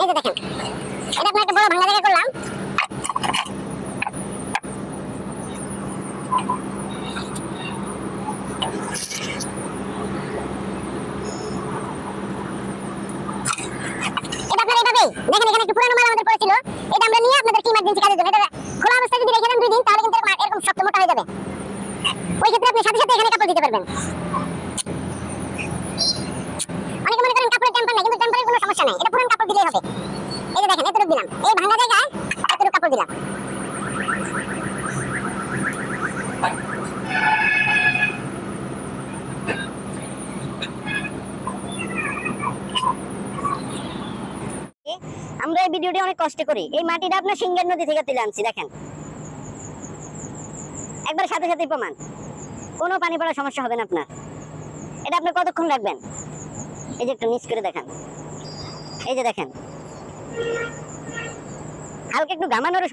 এই দেখেন, এটা আপনার একটা বড় ভাঙা জায়গা করলাম। কি ইমার্জেন্সি কাজের জন্য এটা খোলা অবস্থায় ওই ক্ষেত্রে আপনি সাথে দিতে পারবেন। অনেকে মনে নাই, কিন্তু টেম্পারের কোনো সমস্যা নাই। এটা হবে এই দেখেন দিলাম। এই ভাঙা জায়গায় কাপড় দিলাম। আমরা এই ভিডিওটি অনেক কষ্ট করি। এই মাটিটা আপনার সিঙ্গের নদী থেকে তুলে আনছি, দেখেন। একবার সাথে সাথে প্রমাণ। কোনো পানি পড়ার সমস্যা হবে না আপনার। এটা আপনি কতক্ষণ রাখবেন? এই যে একটু মিস করে দেখেন। এই যে দেখেন। হালকা একটু ঘামানোর